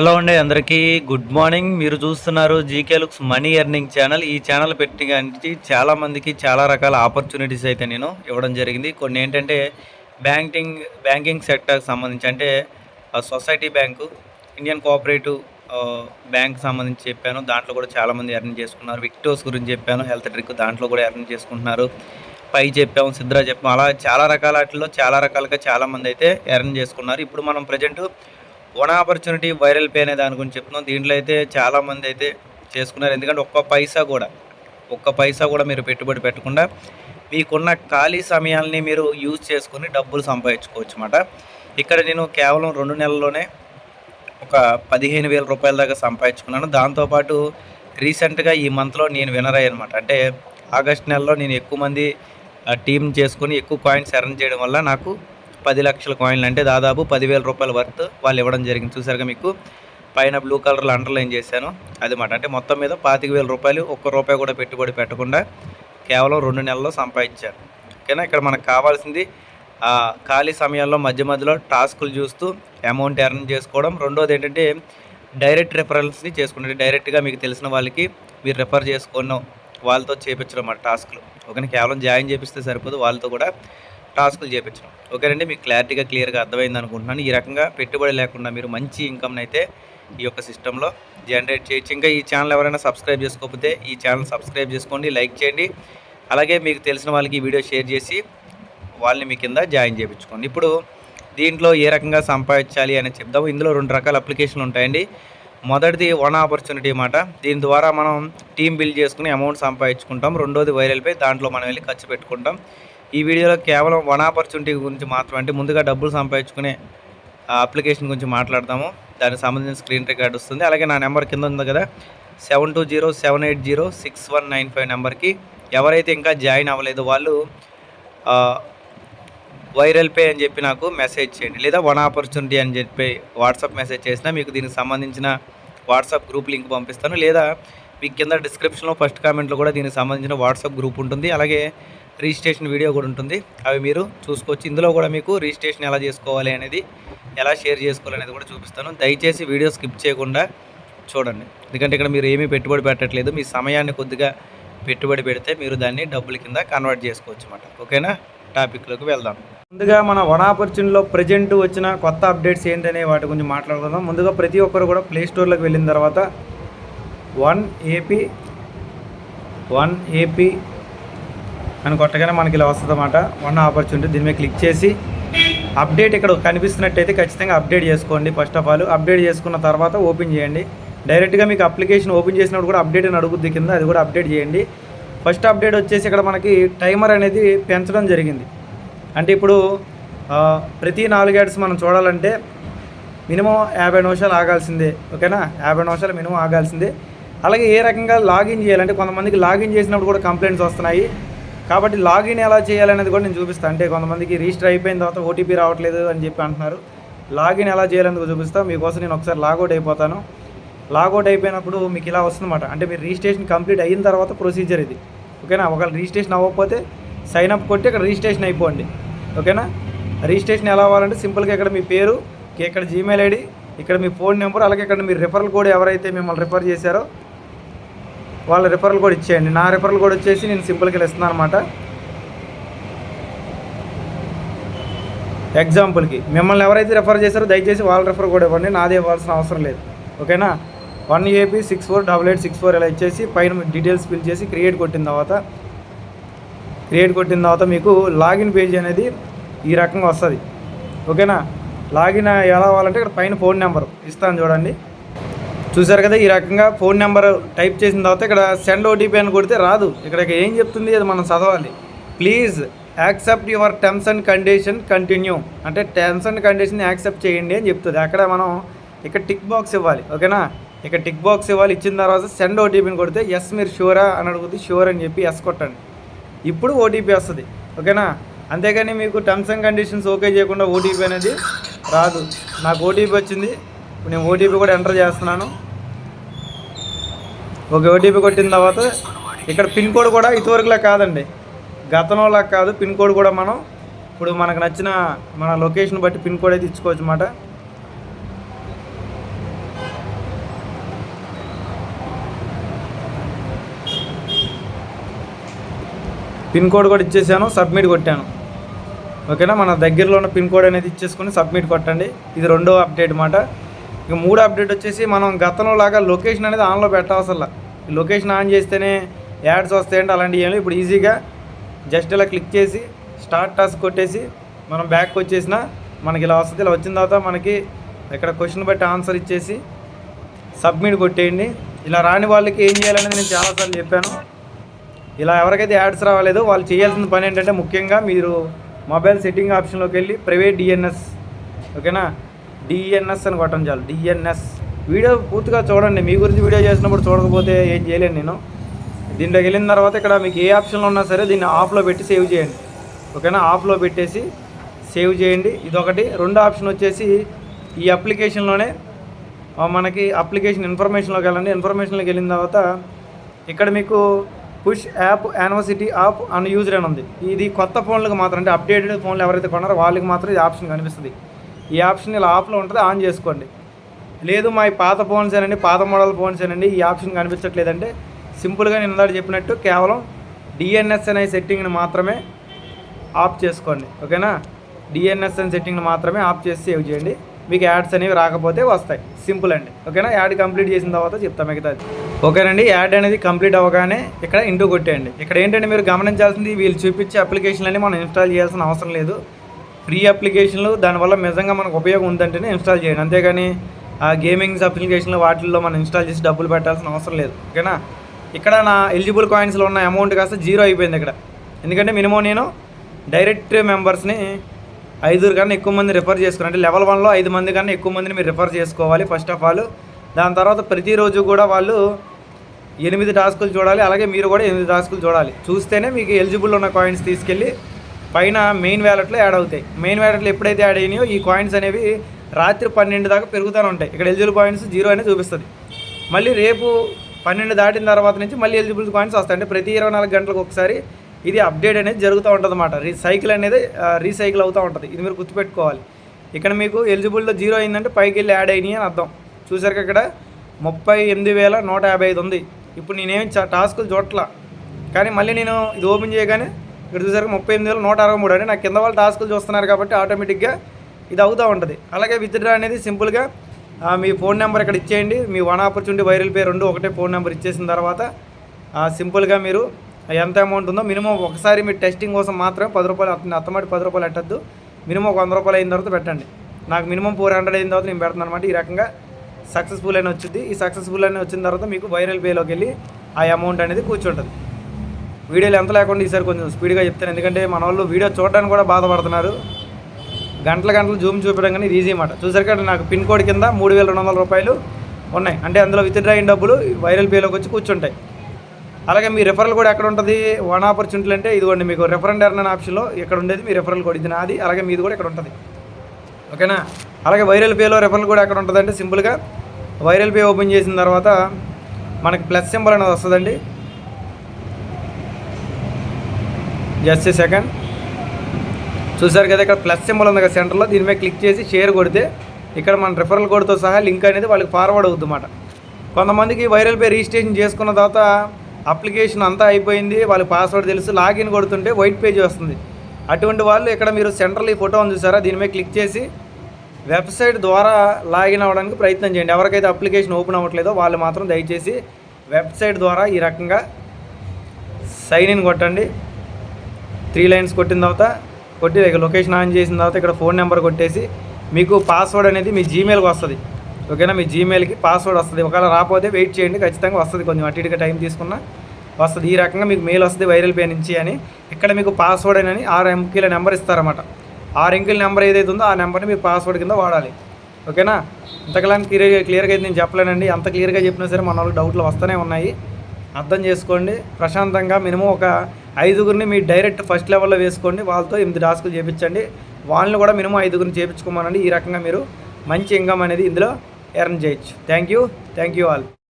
Hello అండి అందరికీ. Good morning. మీరు చూస్తున్నారు GK looks money earning channel. ఈ ఛానల్ పెట్టి చాలా చాలామందికి చాలా రకాల ఆపర్చునిటీస్ అయితే నేను ఇవ్వడం జరిగింది. కొన్ని ఏంటంటే బ్యాంకింగ్ బ్యాంకింగ్ సెక్టర్కి సంబంధించి అంటే society bank Indian cooperative bank సంబంధించి చెప్పాను. దాంట్లో కూడా చాలామంది ఎర్న్ చేసుకున్నారు. విక్టోస్ గురించి చెప్పాను. హెల్త్ ట్రిక్ దాంట్లో కూడా ఎర్న్ చేసుకుంటున్నారు. పై చెప్పాము సిద్రా చెప్పాము. అలా చాలా రకాల వాటిల్లో చాలా రకాలుగా చాలామంది అయితే ఎర్న్ చేసుకున్నారు. ఇప్పుడు మనం present one opportunity viral pay అనే దాని గురించి చెప్తున్నాం. దీంట్లో అయితే చాలామంది అయితే చేసుకున్నారు. ఎందుకంటే ఒక్క పైసా కూడా ఒక్క పైసా కూడా మీరు పెట్టుబడి పెట్టకుండా మీకున్న ఖాళీ సమయాల్ని మీరు యూజ్ చేసుకుని డబ్బులు సంపాదించుకోవచ్చు అన్నమాట. ఇక్కడ నేను కేవలం రెండు నెలల్లోనే ఒక పదిహేను వేల రూపాయల దాకా సంపాదించుకున్నాను. దాంతోపాటు రీసెంట్గా ఈ మంత్లో నేను వినర్ అయ్యాను అనమాట అంటే ఆగస్ట్ నెలలో నేను ఎక్కువ మంది టీం చేసుకుని ఎక్కువ పాయింట్స్ ఎర్న్ చేయడం వల్ల నాకు పది లక్షల కాయిన్లు అంటే దాదాపు పదివేల రూపాయల వర్త్ వాళ్ళు ఇవ్వడం జరిగింది. చూసారుగా మీకు? పైన బ్లూ కలర్లో అండర్లైన్ చేశాను. అది మాట. అంటే మొత్తం మీద పాతిక వేల రూపాయలు ఒక్క రూపాయి కూడా పెట్టుబడి పెట్టకుండా కేవలం రెండు నెలల్లో సంపాదించారు. ఓకేనా? ఇక్కడ మనకు కావాల్సింది ఖాళీ సమయాల్లో మధ్య మధ్యలో టాస్కులు చూస్తూ అమౌంట్ ఎర్న్ చేసుకోవడం. రెండోది ఏంటంటే డైరెక్ట్ రెఫరెన్స్ని చేసుకుంటే డైరెక్ట్గా మీకు తెలిసిన వాళ్ళకి మీరు రెఫర్ చేసుకున్న వాళ్ళతో చేపించడం అన్నమాట టాస్క్లు. ఓకేనా? కేవలం జాయిన్ చేపిస్తే సరిపోదు వాళ్ళతో కూడా టాస్కులు చేపించడం. ఓకేనండి మీకు క్లారిటీగా క్లియర్గా అర్థమైంది అనుకుంటున్నాను. ఈ రకంగా పెట్టుబడి లేకుండా మీరు మంచి ఇన్కమ్ని అయితే ఈ యొక్క సిస్టంలో జనరేట్ చేయొచ్చు. ఇంకా ఈ ఛానల్ ఎవరైనా సబ్స్క్రైబ్ చేసుకోకపోతే ఈ ఛానల్ సబ్స్క్రైబ్ చేసుకోండి లైక్ చేయండి. అలాగే మీకు తెలిసిన వాళ్ళకి ఈ వీడియో షేర్ చేసి వాళ్ళని మీ కింద జాయిన్ చేయించుకోండి. ఇప్పుడు దీంట్లో ఏ రకంగా సంపాదించాలి అని చెప్దాం. ఇందులో రెండు రకాల అప్లికేషన్లు ఉంటాయండి. మొదటిది వన్ ఆపర్చునిటీ అన్నమాట దీని ద్వారా మనం టీం బిల్డ్ చేసుకుని అమౌంట్ సంపాదించుకుంటాం. రెండోది వైరల్ పై. దాంట్లో మనం వెళ్ళి ఖర్చు పెట్టుకుంటాం. ఈ వీడియోలో కేవలం వన్ ఆపర్చునిటీ గురించి మాత్రం అంటే ముందుగా డబ్బులు సంపాదించుకునే అప్లికేషన్ గురించి మాట్లాడతాము దానికి సంబంధించిన స్క్రీన్ రికార్డ్ వస్తుంది. అలాగే నా నెంబర్ కింద ఉంది కదా seven two zero seven eight zero six one nine five నెంబర్కి ఎవరైతే ఇంకా జాయిన్ అవ్వలేదు వాళ్ళు వైరల్ పే అని చెప్పి నాకు మెసేజ్ చేయండి. లేదా వన్ ఆపర్చునిటీ అని చెప్పి వాట్సాప్ మెసేజ్ చేసినా మీకు దీనికి సంబంధించిన వాట్సాప్ గ్రూప్ లింక్ పంపిస్తాను. లేదా మీకు కింద డిస్క్రిప్షన్లో ఫస్ట్ కామెంట్లో కూడా దీనికి సంబంధించిన వాట్సాప్ గ్రూప్ ఉంటుంది. అలాగే రిజిస్ట్రేషన్ వీడియో కూడా ఉంటుంది. అవి మీరు చూసుకోవచ్చు. ఇందులో కూడా మీకు రిజిస్ట్రేషన్ ఎలా చేసుకోవాలి అనేది ఎలా షేర్ చేసుకోవాలి అనేది కూడా చూపిస్తాను. దయచేసి వీడియో స్కిప్ చేయకుండా చూడండి. ఎందుకంటే ఇక్కడ మీరు ఏమీ పెట్టుబడి పెట్టట్లేదు. మీ సమయాన్ని కొద్దిగా పెట్టుబడి పెడితే మీరు దాన్ని డబ్బుల కింద కన్వర్ట్ చేసుకోవచ్చు అన్నమాట. ఓకేనా? టాపిక్లోకి వెళ్దాం. ముందుగా మన వన్ ఆపర్చునిటీలో ప్రజెంట్ వచ్చిన కొత్త అప్డేట్స్ ఏంటనే వాటి గురించి మాట్లాడుకుందాం. ముందుగా ప్రతి ఒక్కరు కూడా ప్లేస్టోర్లోకి వెళ్ళిన తర్వాత వన్ ఏపీ వన్ ఏపీ అని కొట్టగానే మనకి ఇలా వస్తుంది అన్నమాట వన్ ఆపర్చునిటీ దీని మీద క్లిక్ చేసి అప్డేట్ ఇక్కడ కనిపిస్తున్నట్టయితే ఖచ్చితంగా అప్డేట్ చేసుకోండి ఫస్ట్ ఆఫ్ ఆల్ అప్డేట్ చేసుకున్న తర్వాత ఓపెన్ చేయండి. డైరెక్ట్గా మీకు అప్లికేషన్ ఓపెన్ చేసినప్పుడు కూడా అప్డేట్ అని అడుగుద్ది కింద అది కూడా అప్డేట్ చేయండి. ఫస్ట్ అప్డేట్ వచ్చేసి ఇక్కడ మనకి టైమర్ అనేది పెంచడం జరిగింది. అంటే ఇప్పుడు ప్రతి నాలుగు యాడ్స్ మనం చూడాలంటే మినిమం యాభై నిమిషాలు ఆగాల్సిందే ఓకేనా? యాభై నిమిషాలు మినిమం ఆగాల్సిందే. అలాగే ఏ రకంగా లాగిన్ చేయాలంటే కొంతమందికి లాగిన్ చేసినప్పుడు కూడా కంప్లైంట్స్ వస్తున్నాయి. కాబట్టి లాగిన్ ఎలా చేయాలనేది కూడా నేను చూపిస్తాను అంటే కొంతమందికి రిజిస్టర్ అయిపోయిన తర్వాత ఓటీపీ రావట్లేదు అని చెప్పి అంటున్నారు. లాగిన్ ఎలా చేయాలనేది చూపిస్తాను మీకోసం నేను ఒకసారి లాగౌట్ అయిపోతాను. లాగౌట్ అయిపోయినప్పుడు మీకు ఇలా వస్తుందన్నమాట. అంటే మీరు రిజిస్ట్రేషన్ కంప్లీట్ అయిన తర్వాత ప్రొసీజర్ ఇది. ఓకేనా? ఒకవేళ రిజిస్ట్రేషన్ అవ్వకపోతే సైన్ అప్ కొట్టి ఇక్కడ రిజిస్ట్రేషన్ అయిపోండి. ఓకేనా? రిజిస్ట్రేషన్ ఎలా అవ్వాలంటే సింపుల్గా ఇక్కడ మీ పేరు ఇక్కడ జీమెయిల్ ఐడి ఇక్కడ మీ ఫోన్ నెంబర్ అలాగే ఇక్కడ మీరు రిఫరల్ కోడ్ ఎవరైతే మిమ్మల్ని రిఫర్ చేశారో వాళ్ళ రిఫరల్ కూడా ఇచ్చేయండి. నా రిఫరల్ కూడా వచ్చేసి నేను సింపుల్గా ఇలా ఇస్తున్నాను అనమాట ఎగ్జాంపుల్కి మిమ్మల్ని ఎవరైతే రిఫర్ చేశారో దయచేసి వాళ్ళ రిఫర్ కూడా ఇవ్వండి. నాది ఇవ్వాల్సిన అవసరం లేదు. ఓకేనా one AP six four double eight six four ఇలా ఇచ్చేసి పైన డీటెయిల్స్ ఫిల్ చేసి క్రియేట్ కొట్టిన తర్వాత క్రియేట్ కొట్టిన తర్వాత మీకు లాగిన్ పేజ్ అనేది ఈ రకంగా వస్తుంది. ఓకేనా లాగిన్ ఎలా అవ్వాలంటే ఇక్కడ పైన ఫోన్ నెంబర్ ఇస్తాను చూడండి. చూసారు కదా ఈ రకంగా ఫోన్ నెంబర్ టైప్ చేసిన తర్వాత ఇక్కడ సెండ్ ఓటీపీ అని కొడితే రాదు. ఇక్కడ ఏం చెప్తుంది అది మనం చదవాలి. Please accept your terms and condition continue అంటే టర్మ్స్ అండ్ కండిషన్ యాక్సెప్ట్ చేయండి అని చెప్తుంది. అక్కడ మనం ఇక్కడ టిక్ బాక్స్ ఇవ్వాలి. ఓకేనా? ఇక్కడ టిక్ బాక్స్ ఇవ్వాలి. ఇచ్చిన తర్వాత సెండ్ ఓటీపీని కొడితే ఎస్ మీరు షూరా అని అడుగుతుంది. షూర్ అని చెప్పి ఎస్ కొట్టండి. ఇప్పుడు ఓటీపీ వస్తుంది. ఓకేనా? అంతేగాని మీకు టర్మ్స్ అండ్ కండిషన్స్ ఓకే చేయకుండా ఓటీపీ అనేది రాదు. నాకు ఓటీపీ వచ్చింది. నేను ఓటీపీ కూడా ఎంటర్ చేస్తున్నాను. ఒక ఓటీపీ కొట్టిన తర్వాత ఇక్కడ పిన్ కోడ్ కూడా ఇదివరకులా కాదండి. గతంలో కాదు పిన్ కోడ్ కూడా మనం ఇప్పుడు మనకు నచ్చిన మన లొకేషన్ బట్టి పిన్ కోడ్ అయితే ఇచ్చుకోవచ్చు అన్నమాట. పిన్ కోడ్ కూడా ఇచ్చేసాను సబ్మిట్ కొట్టాను. ఓకేనా? మన దగ్గరలో ఉన్న పిన్ కోడ్ అనేది ఇచ్చేసుకుని సబ్మిట్ కొట్టండి. ఇది రెండో అప్డేట్ మాట ఇక మూడో అప్డేట్ వచ్చేసి మనం గతంలో లాగా లొకేషన్ అనేది ఆన్లో పెట్టవసరలా ఈ లొకేషన్ ఆన్ చేస్తేనే యాడ్స్ వస్తాయంటే అలాంటివి ఏమి ఇప్పుడు ఈజీగా జస్ట్ ఇలా క్లిక్ చేసి స్టార్ట్ టాస్క్ కొట్టేసి మనం బ్యాక్ వచ్చేసిన మనకి ఇలా వస్తుంది. ఇలా వచ్చిన తర్వాత మనకి ఇక్కడ క్వశ్చన్ బట్టి ఆన్సర్ ఇచ్చేసి సబ్మిట్ కొట్టేయండి. ఇలా రాని వాళ్ళకి ఏం చేయాలనేది నేను చాలాసార్లు చెప్పాను. ఇలా ఎవరికైతే యాడ్స్ రావాలేదో వాళ్ళు చేయాల్సిన పని ఏంటంటే ముఖ్యంగా మీరు మొబైల్ సెట్టింగ్ ఆప్షన్లోకి వెళ్ళి ప్రైవేట్ డిఎన్ఎస్ ఓకేనా? డిఎన్ఎస్ అని కొట్టడం చాలు. డిఎన్ఎస్ వీడియో పూర్తిగా చూడండి. మీ గురించి వీడియో చేసినప్పుడు చూడకపోతే ఏం చేయలేను నేను. దీంట్లోకి వెళ్ళిన తర్వాత ఇక్కడ మీకు ఏ ఆప్షన్లో ఉన్నా సరే దీన్ని ఆఫ్లో పెట్టి సేవ్ చేయండి. ఓకేనా? ఆఫ్లో పెట్టేసి సేవ్ చేయండి. ఇదొకటి. రెండో ఆప్షన్ వచ్చేసి ఈ అప్లికేషన్లోనే మనకి అప్లికేషన్ ఇన్ఫర్మేషన్లోకి వెళ్ళండి. ఇన్ఫర్మేషన్లోకి వెళ్ళిన తర్వాత ఇక్కడ మీకు push app university app on user అని ఉంది. ఇది కొత్త ఫోన్లకు మాత్రం అంటే అప్డేటెడ్ ఫోన్లు ఎవరైతే కొన్నారో వాళ్ళకి మాత్రం ఈ ఆప్షన్ కనిపిస్తుంది. ఈ ఆప్షన్ ఇలా ఆఫ్లో ఉంటుంది ఆన్ చేసుకోండి. లేదు మా పాత ఫోన్స్ ఏనండి పాత మోడల్ ఫోన్స్ ఏనండి ఈ ఆప్షన్ కనిపించట్లేదంటే సింపుల్గా నేను ఇందాక చెప్పినట్టు కేవలం డిఎన్ఎస్ అనే సెట్టింగ్ని మాత్రమే ఆఫ్ చేసుకోండి ఓకేనా? డిఎన్ఎస్ అనే సెట్టింగ్ని మాత్రమే ఆఫ్ చేసి సేవ్ చేయండి. మీకు యాడ్స్ అనేవి రాకపోతే వస్తాయి సింపుల్ అండి ఓకేనా? యాడ్ కంప్లీట్ చేసిన తర్వాత చెప్తాం మిగతా ఓకేనండి యాడ్ అనేది కంప్లీట్ అవ్వగానే ఇక్కడ ఇంటూ కొట్టేయండి. ఇక్కడ ఏంటంటే మీరు గమనించాల్సింది వీళ్ళు చూపించే అప్లికేషన్లన్నీ మనం ఇన్స్టాల్ చేయాల్సిన అవసరం లేదు. ఫ్రీ అప్లికేషన్లు దానివల్ల నిజంగా మనకు ఉపయోగం ఉందంటేనే ఇన్స్టాల్ చేయండి. అంతేగాని ఆ గేమింగ్స్ అప్లికేషన్లు వాటిల్లో మనం ఇన్స్టాల్ చేసి డబ్బులు పెట్టాల్సిన అవసరం లేదు. ఓకేనా? ఇక్కడ నా ఎలిజిబుల్ కాయిన్స్లో ఉన్న అమౌంట్ కాస్త జీరో అయిపోయింది ఇక్కడ. ఎందుకంటే మినిమం నేను డైరెక్ట్ మెంబర్స్ని ఐదుగురు కన్నా ఎక్కువ మంది రిఫర్ చేసుకుని. అంటే లెవెల్ వన్లో ఐదు మంది కన్నా ఎక్కువ మందిని మీరు రిఫర్ చేసుకోవాలి ఫస్ట్ ఆఫ్ ఆల్ దాని తర్వాత ప్రతిరోజు కూడా వాళ్ళు ఎనిమిది టాస్కులు చూడాలి. అలాగే మీరు కూడా ఎనిమిది టాస్కులు చూడాలి. చూస్తేనే మీకు ఎలిజిబుల్ ఉన్న కాయిన్స్ తీసుకెళ్ళి పైన మెయిన్ వ్యాలెట్లో యాడ్ అవుతాయి. మెయిన్ వ్యాలెట్లో ఎప్పుడైతే యాడ్ అయినాయో ఈ కాయిన్స్ అనేవి రాత్రి పన్నెండు దాకా పెరుగుతూనే ఉంటాయి. ఇక్కడ ఎలిజిబుల్ కాయిన్స్ జీరో అనేది చూపిస్తుంది. మళ్ళీ రేపు పన్నెండు దాటిన తర్వాత నుంచి మళ్ళీ ఎలిజిబుల్ కాయిన్స్ వస్తాయి. అంటే ప్రతి ఇరవై నాలుగు గంటలకు ఒకసారి ఇది అప్డేట్ అనేది జరుగుతూ ఉంటుంది అన్నమాట రీసైకిల్ అనేది రీసైకిల్ అవుతూ ఉంటుంది. ఇది మీరు గుర్తుపెట్టుకోవాలి. ఇక్కడ మీకు ఎలిజిబుల్లో జీరో అయిందంటే పైకి వెళ్ళి యాడ్ అయినాయి అని అర్థం. చూసారు ఇక్కడ ముప్పై ఎనిమిది వేల నూట యాభై ఐదు ఉంది. ఇప్పుడు నేనేం చ- టాస్కులు చూడట్లా. కానీ మళ్ళీ నేను ఇది ఓపెన్ చేయగానే ఇక్కడ చూసారు ముప్పై ఎనిమిది వేల నూట అరవై మూడు అంటే నాకు కింద వాళ్ళు టాస్కులు చూస్తున్నారు కాబట్టి ఆటోమేటిక్గా ఇది అవుతూ ఉంటుంది. అలాగే విత్డ్రా అనేది సింపుల్గా మీ ఫోన్ నెంబర్ ఇక్కడ ఇచ్చేయండి. మీ వన్ ఆపర్చునిటీ వైరల్ పే రెండు ఒకటే ఫోన్ నెంబర్ ఇచ్చేసిన తర్వాత సింపుల్గా మీరు ఎంత అమౌంట్ ఉందో మినిమం ఒకసారి మీ టెస్టింగ్ కోసం మాత్రమే పది రూపాయలు అతని అత్తమాటి పది రూపాయలు పెట్టద్దు. మినిమం ఒక వంద రూపాయలు అయిన తర్వాత పెట్టండి. నాకు మినిమం ఫోర్ హండ్రెడ్ అయిన తర్వాత నేను పెడతాను అనమాట ఈ రకంగా సక్సెస్ఫుల్ అని వచ్చింది. ఈ సక్సెస్ఫుల్ అని వచ్చిన తర్వాత మీకు వైరల్ పేలోకి వెళ్ళి ఆ అమౌంట్ అనేది కూర్చుంటుంది. వీడియోలు ఎంత లేకుండా ఈసారి కొంచెం స్పీడ్గా చెప్తాను. ఎందుకంటే మన వాళ్ళు వీడియో చూడడానికి కూడా బాధపడుతున్నారు. గంటల గంటలు జూమ్ చూపించడం కానీ ఇది ఈజీ అన్నమాట. చూసారు కదా నాకు పిన్ కోడ్ కింద మూడు వేల రెండు వందల రూపాయలు ఉన్నాయి. అంటే అందులో విత్డ్రా అయిన డబ్బులు వైరల్ పేలోకి వచ్చి కూర్చుంటాయి. అలాగే మీ రెఫరల్ కూడా ఎక్కడ ఉంటుంది? వన్ ఆపర్చునిటీలు అంటే ఇదిగోండి మీకు రెఫరెండ్ ఎర్న్ అనే ఆప్షన్లో ఇక్కడ ఉండేది? మీ రెఫరల్ కోడ్ ఇది నాది అలాగే మీది కూడా ఇక్కడ ఉంటుంది. ఓకేనా? అలాగే వైరల్ పేలో రెఫరల్ కూడా ఎక్కడ ఉంటుంది అంటే సింపుల్గా వైరల్ పే ఓపెన్ చేసిన తర్వాత మనకి ప్లస్ సింబల్ అనేది వస్తుందండి. Just second. చూసారు కదా ఇక్కడ ప్లస్ సింబల్ ఉంది కదా సెంటర్లో. దీని మీద క్లిక్ చేసి షేర్ కొడితే ఇక్కడ మన రిఫరల్ కోడ్తో సహా లింక్ అనేది వాళ్ళకి ఫార్వర్డ్ అవుతుందన్నమాట. కొంతమందికి వైరల్ పే రిజిస్ట్రేషన్ చేసుకున్న తర్వాత అప్లికేషన్ అంతా అయిపోయింది. వాళ్ళకి పాస్వర్డ్ తెలుసు. లాగిన్ కొడుతుంటే వైట్ పేజ్ వస్తుంది. అటువంటి వాళ్ళు ఇక్కడ మీరు సెంట్రల్ ఈ ఫోటో ఉంది చూసారా? దీని మీద క్లిక్ చేసి వెబ్సైట్ ద్వారా లాగిన్ అవ్వడానికి ప్రయత్నం చేయండి. ఎవరికైతే అప్లికేషన్ ఓపెన్ అవ్వట్లేదో వాళ్ళు మాత్రం దయచేసి వెబ్సైట్ ద్వారా ఈ రకంగా సైన్ ఇన్ కొట్టండి. త్రీ లైన్స్ కొట్టిన తర్వాత కొట్టి లొకేషన్ ఆన్ చేసిన తర్వాత ఇక్కడ ఫోన్ నెంబర్ కొట్టేసి మీకు పాస్వర్డ్ అనేది మీ జీమెయిల్కి వస్తుంది. ఓకేనా? మీ జీమెయిల్కి పాస్వర్డ్ వస్తుంది. ఒకవేళ రాకపోతే వెయిట్ చేయండి. ఖచ్చితంగా వస్తుంది కొంచెం అటు ఇటుగా టైం తీసుకున్నా వస్తుంది. ఈ రకంగా మీకు మెయిల్ వస్తుంది వైరల్ పే నుంచి అని. ఇక్కడ మీకు పాస్వర్డ్ అని ఆరు ఎంకీల నెంబర్ ఇస్తారన్నమాట. ఆరు ఎంకీల నెంబర్ ఏదైతే ఉందో ఆ నెంబర్ని మీ పాస్వర్డ్ కింద వాడాలి. ఓకేనా? ఇంతకాలం క్లియర్ క్లియర్గా అయితే నేను చెప్పలేనండి. అంత క్లియర్గా చెప్పినా సరే మన వాళ్ళకి డౌట్లు వస్తూనే ఉన్నాయి. అర్థం చేసుకోండి. ప్రశాంతంగా మినిమం ఒక ఐదుగురిని మీ డైరెక్ట్ ఫస్ట్ లెవెల్లో వేసుకోండి. వాళ్ళతో ఎనిమిది టాస్కులు చేయించండి వాళ్ళని కూడా మినిమం ఐదుగురిని చేయించుకోమనండి ఈ రకంగా మీరు మంచి ఇన్కమ్ అనేది ఇందులో ఎర్న్ చేయొచ్చు. Thank you thank you all